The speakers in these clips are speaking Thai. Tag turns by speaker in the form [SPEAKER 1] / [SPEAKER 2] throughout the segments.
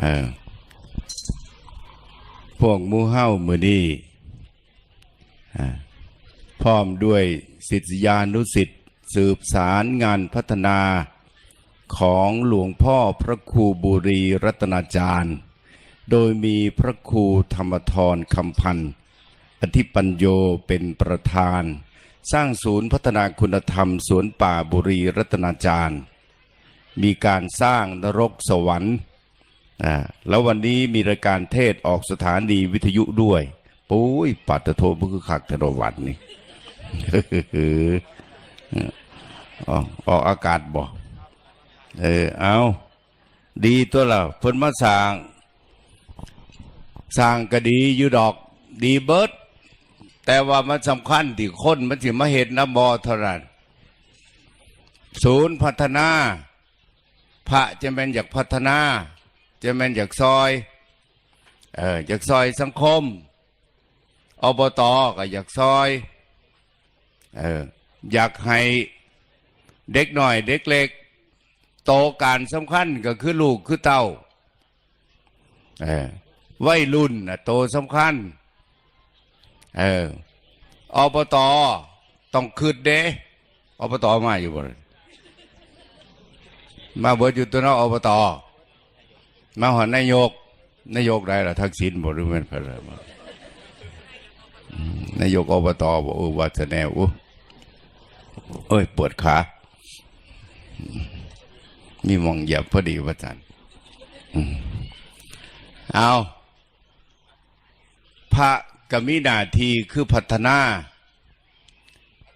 [SPEAKER 1] เออพวกมูเฮ้ามือนี่พร้อมด้วยศิษยานุสิษย์สืบสารงานพัฒนาของหลวงพ่อพระครูบุรีรัตนาจารย์ โดยมีพระครูธรรมทรคำพันธ์อธิปัญโยเป็นประธาน สร้างศูนย์พัฒนาคุณธรรมสวนป่าบุรีรัตนาจารย์ มีการสร้างนรกสวรรค์ อ่าแล้ววันนี้มีรายการเทศออกสถานีวิทยุด้วยปุ้ยปัตตโทมันคือขักธนวัตนี่ออกออกอากาศบ่เออเอาดีตัวละเพิ่นมาสร้างสร้างก็ดีอยู่ดอกดีเบิร์ดแต่ว่ามันสำคัญที่คนมันสิมาเห็นนะบอเท่านั้นศูนย์พัฒนา พระจะเป็นอยากพัฒนา จะเป็นอยากซอยเอออยากซอยสังคมอบตก็อยากซอยเอออยากให้เด็กหน่อย เด็กเล็ก โตการสำคัญก็คือลูกคือเต้าเออวัยรุ่นนะโตสำคัญเอออบตต้องคืดเด้อบตมาอยู่บ่มาเบิดอยู่ตัวเนอกอบต มาหอนนายก นายกได้ละทักษิณบ่หรือแมันพนอะบ่นายกอบตบอกเอว่าจะแนวอู้เอ้ยปวดขา มีมองเหยียบพอดีว่าจันอืมเอาพระก็มีหน้าที่คือพัฒนา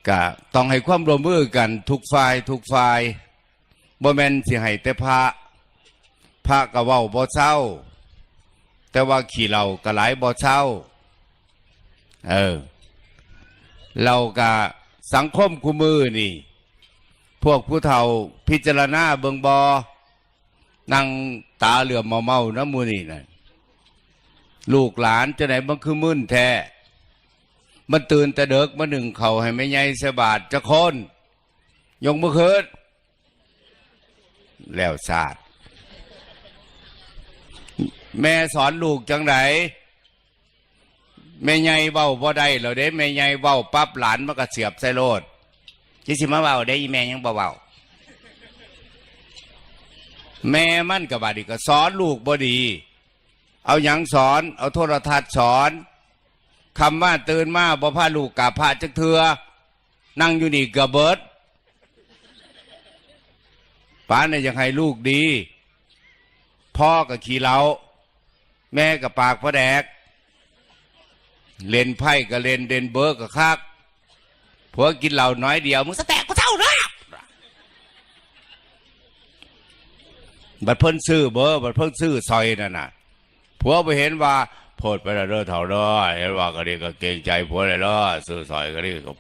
[SPEAKER 1] กะต้องให้ความร่วมมือกันทุกฝ่ายทุกฝ่ายบ่แม่นสิให้แต่พระ พระก็เว้าบ่เศร้า แต่ว่าขี่เราก็หลายบ่เศร้า เออ เราก็สังคมคู่มือนี่ พวกผู้เฒ่าพิจารณาเบิงบอนั่งตาเหลือมเมาเมาๆน้ำมูนี่นะลูกหลานจะไหนมันคือมึนแท้ มันตื่นแต่เด็กมาหนึ่งเขาให้ไม่ใหญ่สบาดจะคนยงมือคืนแล้วศาสตร์ แม่สอนลูกจังไหนแม่ใหญ่เบ้าบ่ได้แล้วเด้แม่ใหญ่เบ้าปั๊บหลานมันก็เสียบใส่โลดจิสิมาเบ้าได้แม่ยังบ่เบ้าแม่มันกับบาดีก็สอนลูกบ่ดี เอาหยังสอนเอาโทรทัศน์สอนคำว่าตื่นมาบ่พาลูกกาพระจักเถือนั่งอยู่นี่กระเบิดป้าเนี่ยยังให้ลูกดี พ่อกับขี่เหล้า แม่กับปากพระแดก เล่นไพ่กับเล่นเดนเบิร์กับคักผัวกินเหล้าน้อยเดียวมึงสแตกกูเท่านะบัดเพิ่นซื้อเบอร์บัดเพิ่นซื้อซอยนั่นน่ะผัวไปเห็นว่าโพดไปล้วเด้อเท่าเด้อเห็นว่าก็ดีก็เกรงใจผัวเลยเด้อซื้อซอยก็ดีก็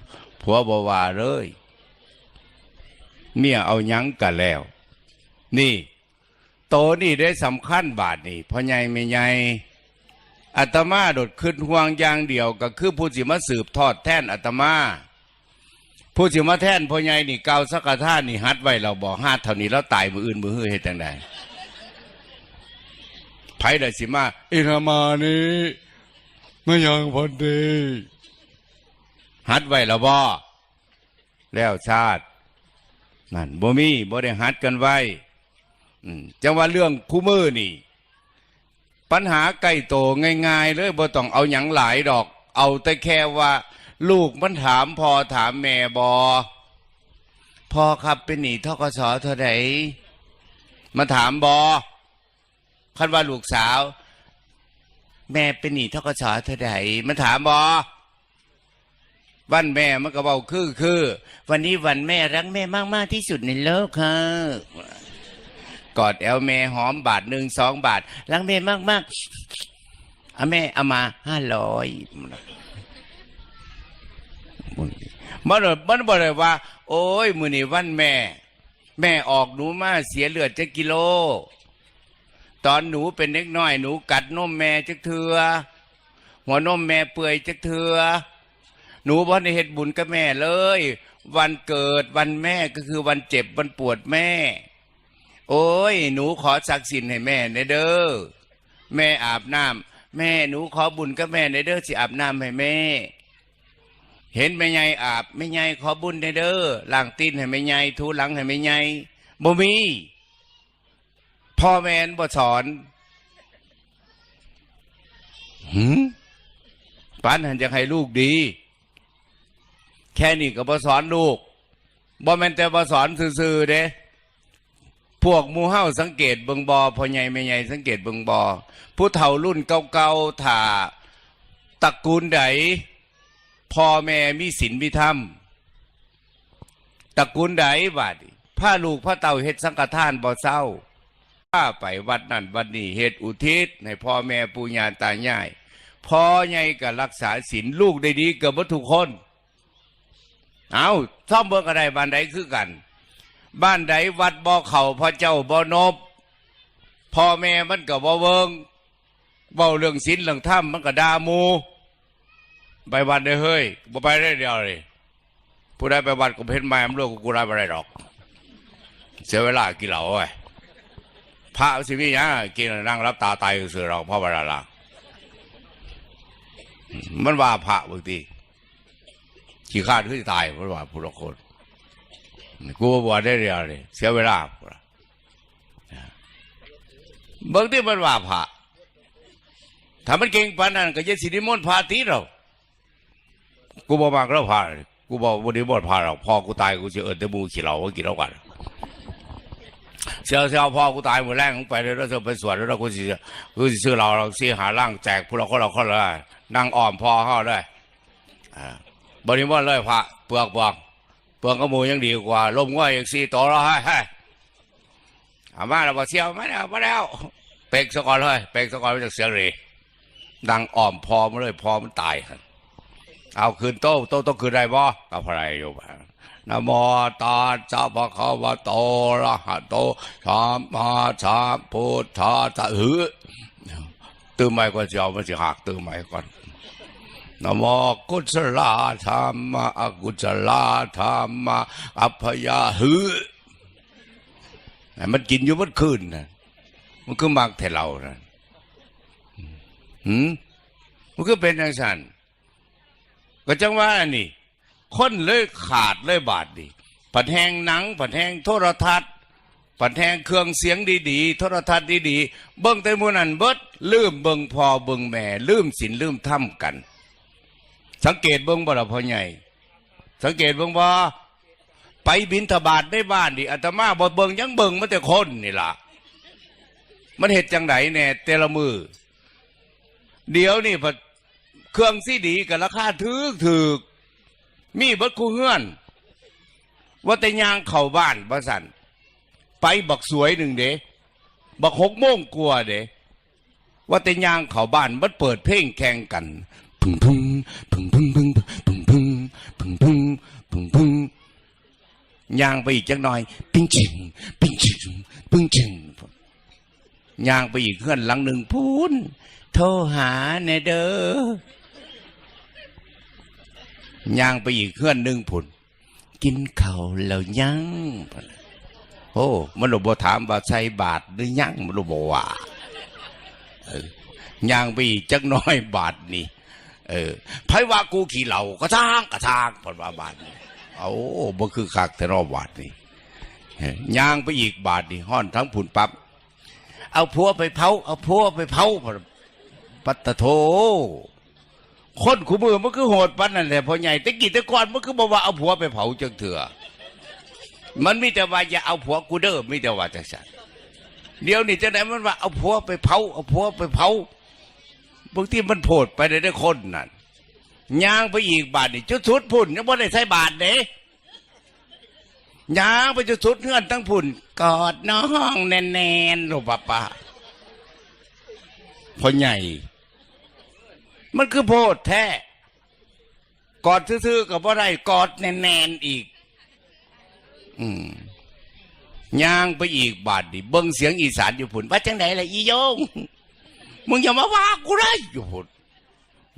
[SPEAKER 1] ผัวบ่ว่าเลย เมียเอายั้งกันแล้ว นี่ โตนี่ได้สำคัญบาทนี่พ่อใหญ่ไม่ใหญ่อาตมาโดดขึ้นห่วงอย่างเดียวก็คือผู้สิมาสืบทอดแท่นอาตมาผู้สิมาแท่นพ่อใหญ่นี่เกาสักกะท่านนี่ฮัดไว้เราบอกห้าเท่านี้แล้วตายมืออื่นมือหื้อเฮ็ดจังไดไผได้สิมาอินามานี้ไม่ยังพอดีฮัดไว้แล้วบ่แล้วชาตินั่นบ่มีบ่ได้ฮัดกันไว้ จังว่าเรื่องคู่มือนี่ ปัญหาใกล้โตง่าย ๆ เลยบ่ต้องเอาหยังหลายดอก เอาแต่แค่ว่า ลูกมันถามพอถามแม่บอพ่อครับเป็นหนี้ทกสเท่าไหร่มาถามบอคันว่าลูกสาว แม่เป็นหนี้ทกศเท่าใดมันถามบอวันแม่มันก็บอกคือคือ วันนี้วันแม่รักแม่มากมากๆที่สุดในโลกค่ะ กอดแอลแม่หอมบาทหนึ่งสองบาทรักแม่มากมากๆเอาแม่เอามาห้าร้อยมันมันบอกเลยว่า โอ้ยมือนี่วันแม่ แม่ออกหนูมาเสียเลือดจะกิโล ตอนหนูเป็นเด็กน้อย หนูกัดนมแม่จักเถือหัวนมแม่เปื่อยจักเถือหนูบ่ได้เฮ็ดบุญกับแม่เลย วันเกิดวันแม่ก็คือวันเจ็บวันปวดแม่ โอ้ย หนูขอสักสินให้แม่ในเด้อแม่อาบน้ำแม่หนูขอบุญกับแม่ในเด้อสิอาบน้ำให้แม่ เห็นแม่ใหญ่อาบแม่ใหญ่ขอบุญในเด้อล้างตีนให้แม่ใหญ่ทูหลังให้แม่ใหญ่บ่มีพ่อแม่บ่สอนหืมปันหันจะให้ลูกดี แค่นี้ก็บ่สอนลูกบ่แม่นแต่บ่สอนซื่อๆเด้ พวกมูเฮาสังเกตเบิงบอพ่อใหญ่แม่ใหญ่สังเกตเบิงบอผู้เฒ่ารุ่นเก่าๆถ้าตระกูลใดพ่อแม่มีศีลมีธรรมตระกูลใดบาดนี้าลูกพาเต่าเฮ็ดสังฆทานบ่เศร้าพาไปวัดนั่นวัดนี้เฮ็ดอุทิศให้พ่อแม่ปู่ย่าตายายพ่อใหญ่ก็รักษาศีลลูกได้ดีเกือบทุกคน เอาซ่อมเบิ่งอะไรบานใดคือกัน บ้านใดวัดบ่อเขาพระเจ้าบ่อนบพ่อแม่มันก็บ่เวิงเว้าเรื่องศีลเรื่องธรรมมันก็ด่ามู ไปวัดได้เฮ้ยบ่ไปได้เดียวเลยผู้ใดไปวัดก็เห็นแม่มนลูกกูได้บ่ได้ดอก เสียเวลากินเหล้าไว้พระสิมีหยังกินนั่งรับตาตายซื่อหรอกพราะว่าอะมันว่าพระบางทีขี้ข้าดคือสิตายมันว่าผู้ละคน กูบวชได้เดียวเลยเสียเวลาเบิ่งที่มันว่าพระถ้ามันเก่งปานนั้นก็อยัสินิมนต์พระตีเรา กูบ่มากแล้วพระกูบอกวันนี้บ่พระหรอกพ่อกูตายกูจะเอิ้นแต่มูขี้เหล้าก็กินแล้วกันเสียวเสียวพ่อกูตายหมดแรงมึงไปเลยแล้วจะไปสวดแล้วกูสิกูสิซื้อเราเราสิหาร่างแจกพวกเราคนเราคนละนั่งอ้อมพ่อเฮาด้วยอ่าบริมนต์เลยพระเปลือกเปลือก เปลืองกระมูยังดีกว่า ลมง่อยอย่างสี่ตัวแล้วให้ให้เอามาแล้วบอกเสียวมาแล้วมาแล้ว เป็กสกอนเลยเป็กสกอนมาจากเสียงเรดังอ่อมพอมาเลยพอมันตายเอาคืนโต้โต้ต้องคืนได้บ่ก็พอะไรอยู่บ้างนโมตาสัพพะคะวะโตระหะโตสัมมาสัมพุทธัสสะหือตื่นใหม่ก่อนจะเอามันสิหักตื่นใหม่ก่อน นะโมกุศลธรรมะอกุศลธรรมะอัพยาหือให้มันกินอยู่มันคืนนะมันก็มักแต่เรานะหืมมันก็เป็นอย่างนั้นก็จังว่านี่ คนเลยขาดเลยบาดดีผัดแหงหนังผัดแหงโทรทัศน์ผัดแหงเครื่องเสียงดีๆ โทรทัศน์ดีๆ เบิ่งแต่มูนันเบิดลืมเบิ่งพอเบิ่งแม่ลืมศีลลืมธรรมกัน สังเกตเบิ้งบ่ละพ่อใหญ่ สังเกตเบิ้งบ่ไปบินทบาทได้บ้านดิอาตมาบ่เบิ้งยังเบิ้งมาแต่คนนี่ล่ะ มันเหตุจังไดแน่แต่ละมือ เดี๋ยวนี่พอเครื่องซีดีกับราคาถึกถึกมีเบิดคู่เฮือน ว่าแต่ยางเข้าบ้านบ่สันไปบักสวยหนึ่งเด้บักหกโมงกลัวเด้ว่าแต่ยางเข้าบ้านมันเปิดเพลงแข่งกัน พึ่งพึ่ง ย่างไปอีกจักหน่อย ปิ้งจิงปิ้งจิงปิ้งจิงย่างไปอีกเคลื่อนหลังหนึ่งพูนโทรหาเนเด้อย่างไปอีกเคลื่อนหนึ่งพุ่นกินเขาแล้วยังโอ้มันรู้บ่ถามว่าใส่บาทหรือยังมันรู้บ่ว่าย่างไปอีกจักหน้อยบาทนี่เออไผว่ากูขี่เหล่ากระทางกระทางพนว่าบาทนี่ เอาบ่คือคักแต่รอบบาทนี่ย่างไปอีกบาทนี่ห้อนทั้งผุนปับ๊บเอาพัวไปเผาเอาพัวไปเผาปัตตโทคนขูมือมันคือโหดปันนั่นแหละพอใหญ่แต่กี่ต่ก่อนมันคือบอกว่าเอาผัวไปเผาจังเถื่อมันมีแต่ว่าอย่าเอาผัวกูเด้อมีแต่ว่าจังสันเดี๋ยวนี้จะไหนมันว่าเอาผัวไปเผาเอาผัวไปเผาบางทีมันโผดไปได้คนนั่น ย่างไปอีกบาทนี่จุดสุดพุ่นยังไม่ได้ใส่บาทเด้ย่างไปจุดสุดเงื่อนตั้งพุ่น กอดน้องแน่นๆลูกป้าป้าพ่อใหญ่ มันคือโพดแท้ กอดซื่อๆกับว่าไรกอดแน่นๆอีก อืมย่างไปอีกบาทดิเบิ้งเสียงอีสานอยู่พุ่นว่าจังไหนล่ะอีโยง มึงอย่ามาว่ากูเลยอยู่พุ่น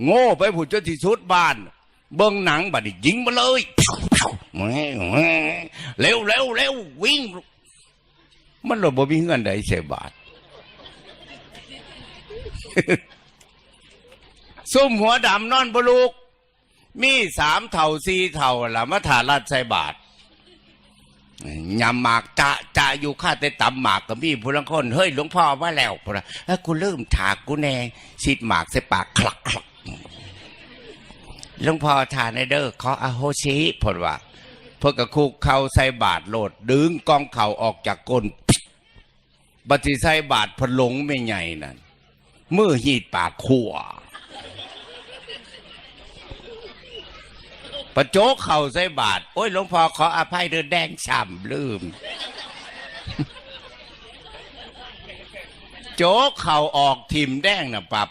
[SPEAKER 1] โง่ไปพุ่นจนที่สุดบ้าน เบิ้งหนังบัดนี้ยิงมาเลยเร็วเร็วเร็ววิ่ง มันหลบบ่มีเงินใดใส่บาทซุ่มหัวดำนอนบลูก มีสามเท่าสี่เท่าละมาถาราดใส่บาทยำหมากจะจะอยู่ข้าแต่ตำหมากกับมีผู้ลังคน เฮ้ยหลวงพ่อมาแล้วพนะเอ้ยกูลืมถากกูแนงสิดหมากใส่ปากคลักคลัก หลวงพ่อทานในเด้อขออโหสิพนว่าเพื่อกระคุกเข่าใส่บาทโหลด ดึงกองเข่าออกจากก้นบัติใส่บาทพลงไม่ใหญ่นั่นมือหีดปากขัวประโจกเข่าใส่บาท โอ้ยหลวงพ่อขออภัยเดินแดงช่ำลืม โจกเข่าออกทิมแดงนะปับ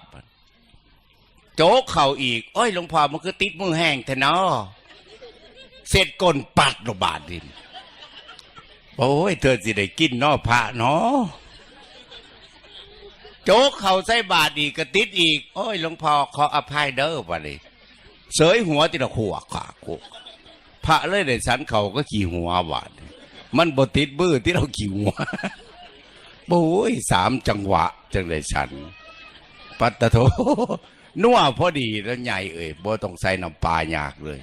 [SPEAKER 1] โจกเข่าอีก โอ้ยหลวงพ่อมันคือติดมือแห้งแท้นาะเสร็จก้นปัดลงบาดดินโอ้ย เธอสิได้กินนอพระเนาะโจ๊กเข่าใส่บาทอีกกระติดอีก โอ้ยหลวงพ่อขออภัยเด้อวะนี่เสยหัวติละขัวขวากุพระเลยได้สันเขาก็ขี่หัวบาดมันบติดบื้อที่เราขี่หัวโอ้ยสามจังหวะจังเลยฉัน ปัตตะโท นัวพอดีแล้วใหญ่เอ่ยบ่ต้องใส่น้ำปลายากเลย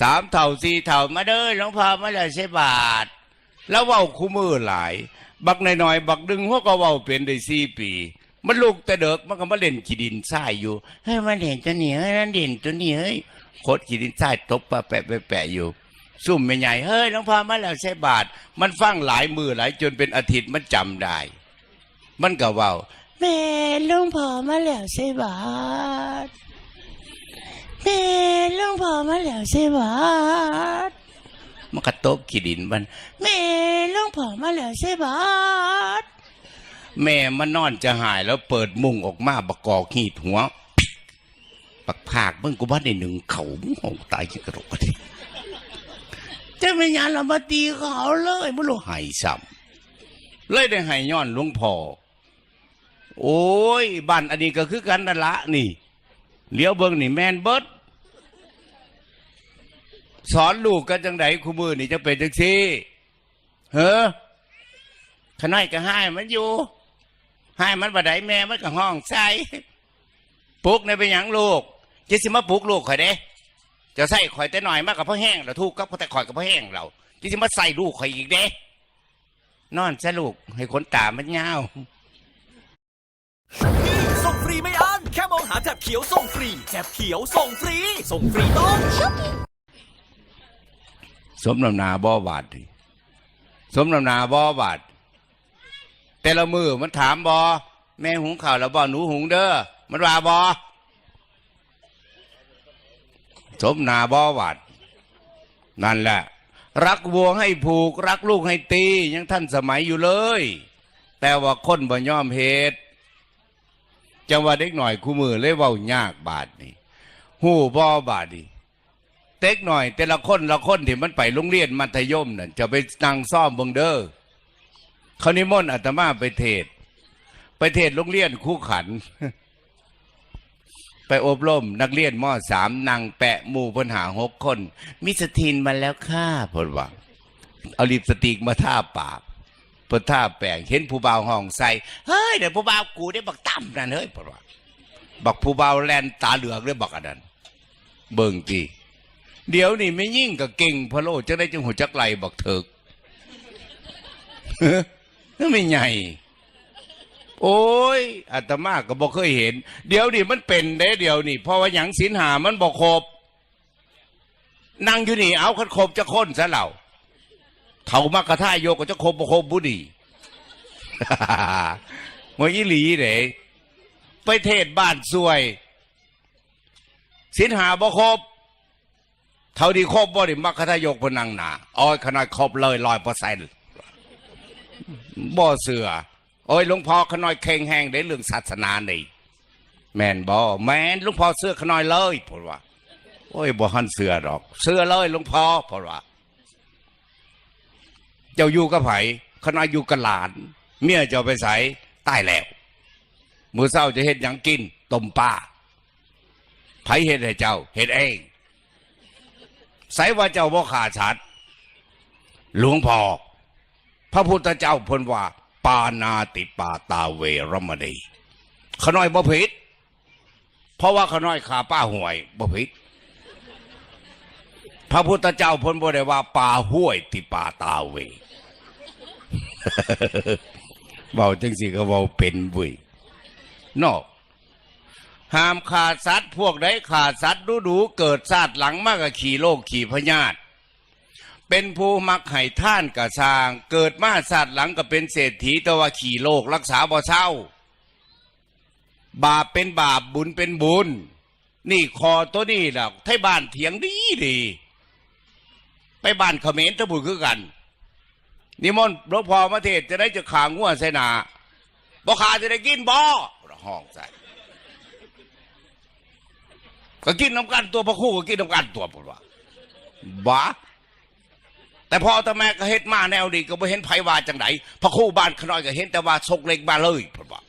[SPEAKER 1] สามเท่าสี่เท่ามาเด้อหลวงพ่อมาเลยใช่บาท แล้วเว้าคู่มือหลาย บักหน่อยๆบักดึงหัวก็เว้าเป็นได้สี่ปี มันลูกแต่เด็กมันก็มาเล่นขีดินทรายอยู่เฮ้ยมันเห็นตัวนี้เฮ้ยมันเด่นตัวนี้เฮ้ยโคตรขีดินทรายตบปะแปะแปะแปะอยู่ซุ่มไม่ใหญ่เฮ้ยหลวงพ่อมาแล้วใช่บาท มันฟังหลายมือหลายจนเป็นอาทิตย์มันจำได้ มันก็เว้า
[SPEAKER 2] แม่หลุงพ่อมาแล้วใช่บาทแม่หลุงพ่อมาแล้วใช่บาท
[SPEAKER 1] มันก็ตบขีดินมัน
[SPEAKER 2] แม่หลุงพ่อมาแล้วใช่บาท
[SPEAKER 1] แม่มันนอนจะหายแล้วเปิดมุงออกมาบกกอกหีดหัว ปักผากมึงกูบ้านในหนึ่งเขามึงหงตายกี่กระโดดกันดิ
[SPEAKER 2] จะไม่ยานเรามาตีเขาเลย
[SPEAKER 1] ไม่รู้หายซ้ำเลยได้ใหายย้อนหลวงพ่อ โอ้ยบ้านอันนี้ก็คือกันนั่นละนี่เลี้ยวเบิ้งนี่แมนเบิร์ดสอนลูกกันจังไดคู่มือนี่จะเป็นจังซี่เฮ้อขน้อยก็ให้มันอยู่ให้มันบ่ไดแม่มันก็ห้องใส่ปลุกในเป็นหยังลูกจะสิมาปลุกลูกข่อยเด้จะใส่ข่อยแต่หน่อยมากกับพ่อแห้งเราทุกข์กับพ่อแต่ข่อยกับพ่อแห้งเราจะสิมาใส่ลูกข่อยอีกเด้นอนซะลูกให้ขนตามันยาว
[SPEAKER 3] ส่งฟรีไม่อั้นแค่มองหาแถบเขียวส่งฟรีแถบเขียวส่งฟรี ส่งฟรีต้อง
[SPEAKER 1] สมนำนาบ่บาดดิสมนำนาบ่บาดแต่ละมือมันถามบอแม่หุงข้าวแล้วบ่หนูหุงเด้อมันว่าบอสมนาบ่บาดนั่นแหละ รักวัวให้ผูก รักลูกให้ตี ยังท่านสมัยอยู่เลย แต่ว่าคนบ่ยอมเหตุ จังว่าเด็กหน่อยคู่มือเลยเว้ายากบาดนี่หูบ่บาดนี่เต็กหน่อย แต่ละคนละคนที่มันไปโรงเรียนมัธยมนั่นจะไปนั่งซ่อมเบิงเด้อเขานิมนต์อาตมาไปเทศน์ไปเทศน์โรงเรียนคู่ขัน ไปอบรมนักเรียนมสามนั่งแปะหมู่ปัญหาหกคน มิสทีนมาแล้วค่ะผลว่าเอาลิปสติกมาทาปาก เพื่อทาแปงเห็นผู้บ่าวห้องใส่เฮ้ยเดี๋ยวผู้บ่าวกูได้บักตั้มนั่นเฮ้ยผลว่าบักผู้บ่าวแลนตาเหลือกเลยบักอันนั้นเบิ่งตีเดี๋ยวนี่ไม่ยิ่งกับเก่งพะโลจะได้จังหัวจักไหลบอกเถิกนั่นไม่ใหญ่ โอ้ยอาตมาก็บอกเคยเห็น เดี๋ยวนี่มันเป็นเด้เดี๋ยวนี่เพราะว่าหยังสินหามันบอกครบนั่งอยู่นี่เอาคันครบจะค้นซะเหล่า เถามากระท่ายโยกก็จะครบบ่ครบบุดีมวยอีหลีเด้ไปเทศบ้านซวยสินหาบ่ครบเท่าที่ครบบ่ด้มักคทายกพนังหนาอ้อยขนาดครบเลยร้อยเปอร์เซ็นต์บ่เสือโอ้ยหลวงพ่อขน้อยเข่งแหงได้เรื่องศาสนานี่แมนบ่แมนหลวงพ่อเสื้อขน้อยเลยพูดว่า โอ้ยบ่หันเสือดอก เสื้อเลยหลวงพ่อพูดว่า เจ้าอยู่กับไผขน้อยู่กับหลาน เมียเจ้าไปใส่ตายแล้ว มือเช้าจะเฮ็ดหยังกินต้มปลาไผเฮ็ดให้เจ้าเฮ็ดเองใส่ว่าเจ้าบ่ขาชัด หลวงพ่อพระพุทธเจ้าพนว่า ปานาติปาตาเวรมณีขน้อยบ่ผิดเพราะว่าขน้อยขาป้าห่วยบ่ผิดพระพุทธเจ้าพนบ่ได้ว่าป่าห้วยติป่าตาเว เบาจังสิก็เบาเป็นเว้ยนอกห้ามขาดสัตว์พวกใดขาดสัตว์ดูดูเกิดชาติหลังมากกับขี่โลกขี่พญาตเป็นผู้มักไห้ท่านกะสร้าง เกิดมาชาติหลังก็เป็นเศรษฐีแต่ว่าขี่โลกรักษาบ่เศร้า บาปเป็นบาปบุญเป็นบุญ นี่คอตัวนี้แหละไทยบ้านเถียงดีดี ไปบ้านเขมรตะบุญคือกัน นิมนต์หลวงพ่อมาเทศจะได้จะขางัวใส่หนาบ่ขาจะได้กินบ่ห้องใส่ก็กินน้ำกันตัวพระคู่ก็กินน้ำกันตัวผมว่าบ้าแต่พอตาแม่ก็เฮ็ดมาแนวดีก็บ่เห็นไผว่าจังไดพระคู่บ้านขน้อยก็เห็นแต่ว่าซกเล็กมาเลยผมว่า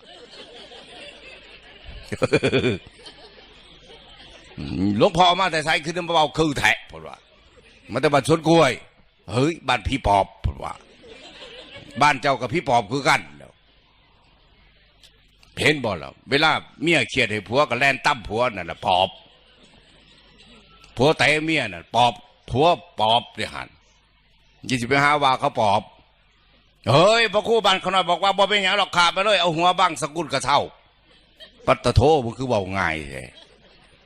[SPEAKER 1] หลวงพ่อมาแต่ไสคือน้ำเบาคือแทะผมว่ามันแต่บ้านสวนกล้วย เฮ้ยบ้านพี่ปอบผมว่า บ้านเจ้ากับพี่ปอบคือกันเห็นบ่ล่ะเวลาเมียเครียดให้ผัวก็แล่นตั้มผัวนั่นแหละปอบผัวเตะเมียน่ะปอบผัวปอบเนี่ยหันยี่สิบไปหาว่าเขาปอบเฮ้ยพระคู่บ้านเขาหน่อยบอกว่าบ่เป็นหยังหรอกขาดไปเลยเอาหัวบังสกุลกระเท่า ปัตตะโทมันคือเบาง่ายแท้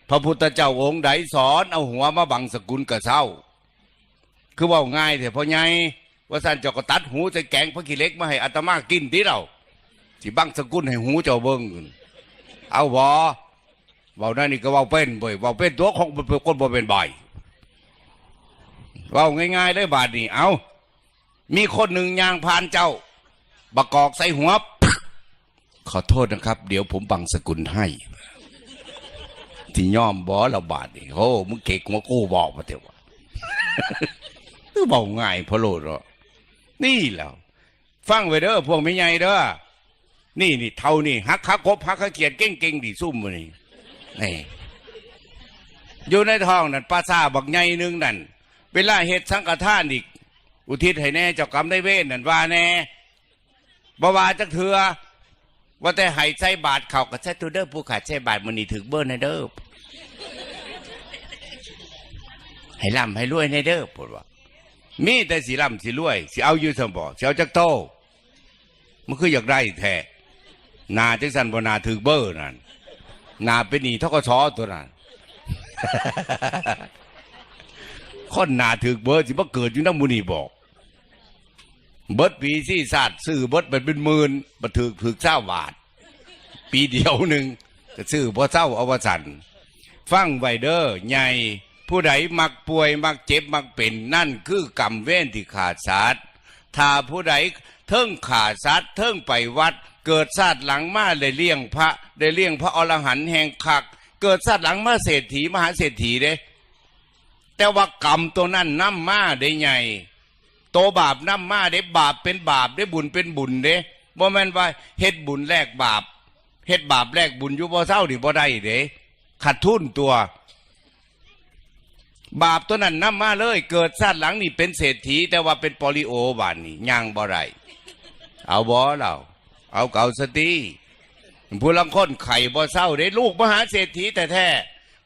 [SPEAKER 1] พระพุทธเจ้าองค์ใดสอนเอาหัวมาบังสกุลกระเท่า คือเว่าง่ายแต่พอไง ว่าสันเจ้าก็ตัดหูใส่แกงพระกิเล็กมาให้อาตมากินที่เราสิบังสกุลให้หูเจ้าเบิ้งเอาบอเบานั่นนี่ก็เบาเป็นบ่อยเบาเป็นตัวของเป็นคนบ่เป็นบ่อยเบาง่ายๆเลยบาดนี้เอามีคนหนึ่งยางพานเจ้าบกกอกใส่หัวขอโทษนะครับ เดี๋ยวผมบังสกุลให้ที่ย่อมบอเราบาดนี่โอ้มึงเก่งมากู้บอกมาเถอะวะคือเบาง่ายพะโลดเหรอ นี่แล้วฟังไว้เด้อพวกไม่ใหญ่เด้อนี่นี่เท่านี่ฮักฮักคบฮักฮักเกียดเก่งเก่งดีซุ่มมานี่นี่อยู่ในท้องนั่นปลาซาบักใหญ่หนึงนั่นเวลาเฮ็ดสังฆทานอีก อุทิศให้แน่เจ้ากรรมได้เว้นนั่นว่าแน่บ่ว่าจักเถือว่าแต่ให้ใส่บาทเข่าก็ใส่ตัวเด้อผู้ขาดใส่บาทมันนี่ถึงเบิ้ลในเด้อให้ร่ำให้รวยในเด้อพูดว่า มีแต่สิร่ำสิรวยสิเอาอยู่สมบ่สิเอาจักโตมันคืออยากได้แท้นาจังสันบ่นาถือเบอร์นั่นนาเป็นหนีทกศตัวนั้นคนนาถือเบอร์สิบ่เกิดอยู่น้ำมูนีบอก เบิดปีซี่ศาสตร์ซื้อเบิดไปเป็นหมื่นบัถือถือเจ้าบาท ปีเดียวหนึ่งก็ซื้อพอเจ้าเอาวสันฟังไวเดอร์ใหญ่ ผู้ใดมักป่วยมักเจ็บมักเป็นนั่นคือกรรมเว้นที่ขาดสัตว์ถ้าผู้ใดเทิงขาดสัตว์เทิงไปวัด เกิดชาติหลังมาได้เลี้ยงพระได้เลี้ยงพระอรหันต์แห่งคัก เกิดชาติหลังมาเศรษฐีมหาเศรษฐีเด้แต่ว่ากรรมตัวนั้นน้ำมาได้ใหญ่โตบาปน้ำมาได้บาปเป็นบาปได้บุญเป็นบุญเด้บ่แม่นว่าเฮ็ดบุญแลกบาปเฮ็ดบาปแลกบุญอยู่บ่เศร้านี่บ่ได้เด้ขาดทุนตัว บาปตัวนั้นนำมาเลย เกิดชาติหลังนี่เป็นเศรษฐี แต่ว่าเป็นปอลิโอบานนี่ย่างบ่ได้เอาบ่เราเอาเก่าสติผู้ลังคนไข่บ่เศร้าเด้ลูกมหาเศรษฐีแต่แท้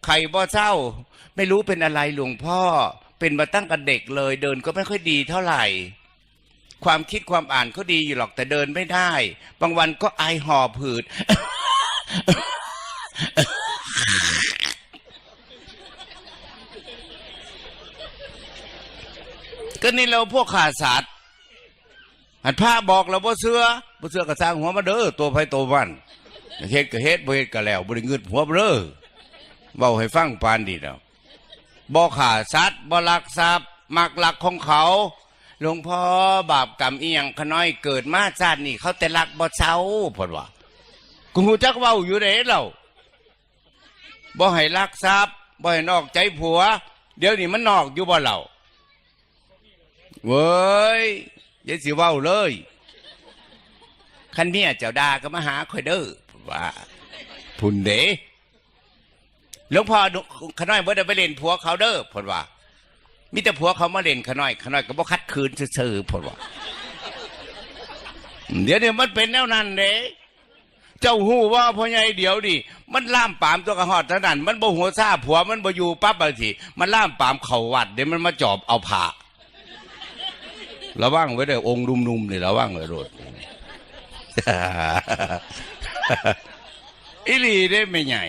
[SPEAKER 1] ไข่บ่เศร้า ไม่รู้เป็นอะไรหลวงพ่อ เป็นมาตั้งแต่เด็กเลย เดินก็ไม่ค่อยดีเท่าไหร่ ความคิดความอ่านเขาดีอยู่หรอกแต่เดินไม่ได้ บางวันก็ไอหอบหืด ก็นี่เราพวกขาดสัตว์หันผ้าบอกเราบ่เสื้อบ่เสื้อกระสร้างหัวมาเด้อตัวไฟตัวมันเฮ็ดก็เฮ็ดบ่เฮ็ดก็แล้วบ่ได้เงินหัวเบ้อเว้าให้ฟังปานดีแล้วบ่ขาสัตว์บ่ลักทรัพย์มักลักของเขาหลวงพ่อบาปกรรมอีหยังขน้อยเกิดมาชาตินี้เขาแต่ลักบ่เซาพิ่นว่ากูฮู้จักเว้าอยู่เด้เราบ่ให้ลักทรัพย์บ่ให้นอกใจผัว เดี๋ยวนี้มันนอกอยู่บ่เรา เว้ยยายสิเว้าเลยคันเมียเจ้าดาก็มาหาคอยเด้อว่าพุ่นเด๋หลวงพ่อขน้อยบ่ได้ไปเล่นผัวเขาเด้อเพนว่ามีแต่ผัวเขามาเล่นขน้อยขน้อยก็บ่คัดคืนซื่อๆเพนว่าเดี๋ยวนี้มันเป็นแนวนั้นเด้เจ้าหู้ว่าพ่อใหญ่เดี๋ยวดิมันล่ามปามตัวกระหอดเท่านั้น มันบ่หัวซาผัวมันบ่อยู่ปั๊บบางทีมันล่ามปามเข่าวัดเดี๋ยวมันมาจอบเอาผ่า ระวังไว้เด้องค์ดุมๆนี่ระวังไว้โลดอิลีได้ไม่ใหญ่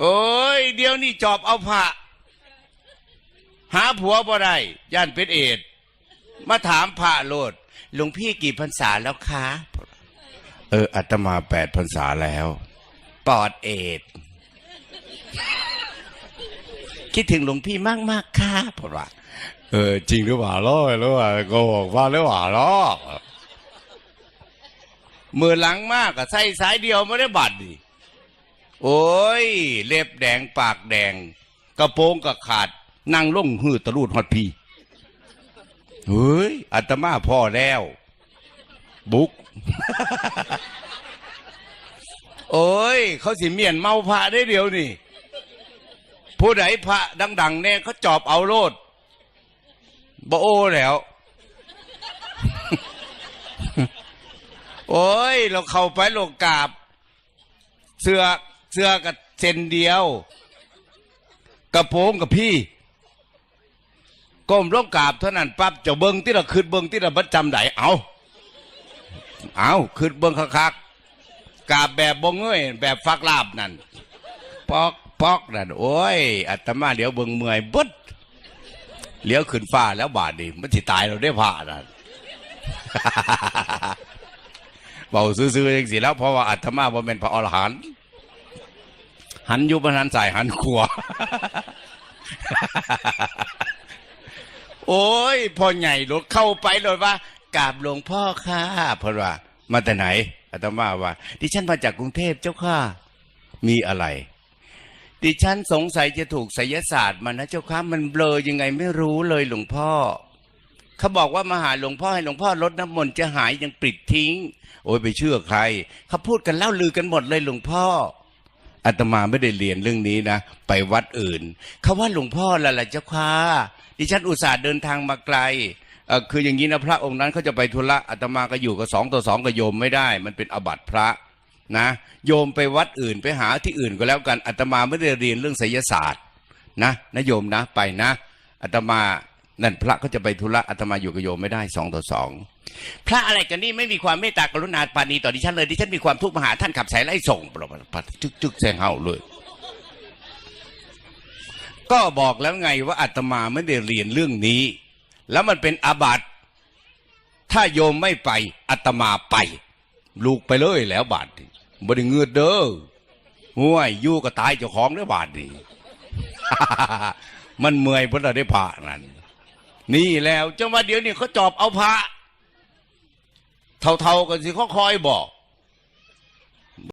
[SPEAKER 1] โอ้ย เดี๋ยวนี้จอบเอาผ้าหาผัวบ่ได้ย่านเป็นเอดมาถามพระโลดหลวงพี่กี่พรรษาแล้วคะ เอออาตมาแปดพรรษาแล้ว ปอดเอดคิดถึงหลวงพี่มากมากๆค่ะพระว่า เออจริงหรือเปล่าล่อหรือว่าโกหกว่าหรือเปล่าล่อมือหลังมากอะใส่สายเดียวไม่ได้บัตรดิโอ้ย เล็บแดงปากแดง กระโปรงก็ขาด นั่งล่งหืดตะลูดฮอดพีเฮ้ยอาตมาพ่อแล้ว บุก โอ้ย เขาสิเมียนเมาพระได้เดียวนี่ ผู้ใดพระดัง ๆ เนี่ยเขาจอบเอาโลด บ่โอแล้วโอ้ย เราเข้าไปโลกกาบ เสื้อเสื้อกับเส้นเดียว กระโปรงกับพี่ก้มลงกราบเท่านั้นปั๊บจะเบิงที่เราคืดเบิงที่เราประจำไดเอาเอาคืดเบิงคักๆกราบแบบบงเงยแบบฟักลาบนั่นปอกปอกนั่นโอ้ยอาตมาเดี๋ยวเบิงเมื่อยบด เลี้ยวขึ้นฟ้าแล้วบาดดิมันสิตายเราได้ผ่านั่นเบาซื่อๆอย่างสิแล้วเพราะว่าอาตมาบ่เป็นพระอรหันต์หันยุบหันใส่หันขวาโอ้ยพ่อใหญ่รถเข้าไปเลยว่ากราบหลวงพ่อค่ะเพราะว่า มาแต่ไหนอาตมาว่า ดิฉันมาจากกรุงเทพเจ้าค่ะ มีอะไร ดิฉันสงสัยจะถูกไสยศาสตร์มานะเจ้าค่ะมันเบลอยังไงไม่รู้เลยหลวงพ่อเขาบอกว่ามาหาหลวงพ่อให้หลวงพ่อลดน้ำมนต์จะหายยังปิดทิ้ง โอ้ยไปเชื่อใครเขาพูดกันเล่าลือกันหมดเลยหลวงพ่ออาตมาไม่ได้เรียนเรื่องนี้นะ ไปวัดอื่นเขาว่าหลวงพ่อละละเจ้าค่ะดิฉันอุตส่าห์เดินทางมาไกลเออคืออย่างนี้นะพระองค์นั้นเขาจะไปธุระอาตมาก็อยู่กับสองต่อสองกับโยมไม่ได้ มันเป็นอบัติพระ นะโยมไปวัดอื่นไปหาที่อื่นก็แล้วกันอาตมาไม่ได้เรียนเรื่องไสยศาสตร์นะนะโยมนะไปนะอาตมานั่นพระก็จะไปธุระอาตมาอยู่กับโยมไม่ได้สองต่อสองพระอะไรกันนี่ไม่มีความเมตตากรุณาปานีต่อดิฉันเลยดิฉันมีความทุกข์มหาท่านขับสายไล่ส่งปลดจึกจึกแซงเฮาเลยก็บอกแล้วไงว่าอาตมาไม่ได้เรียนเรื่องนี้ แล้วมันเป็นอาบัติถ้าโยมไม่ไปอาตมาไป ลูกไปเลยแล้วบาทที บ่ได้เงือดเด้อห่วยยู่ก็ตายเจ้าของได้บาทนี่มันเมื่อยเพราะเราได้พระนั่นนี่แล้วจังว่าเดี๋ยวนี้เขาจอบเอาพระเท่าๆกันสิเขาคอยบอก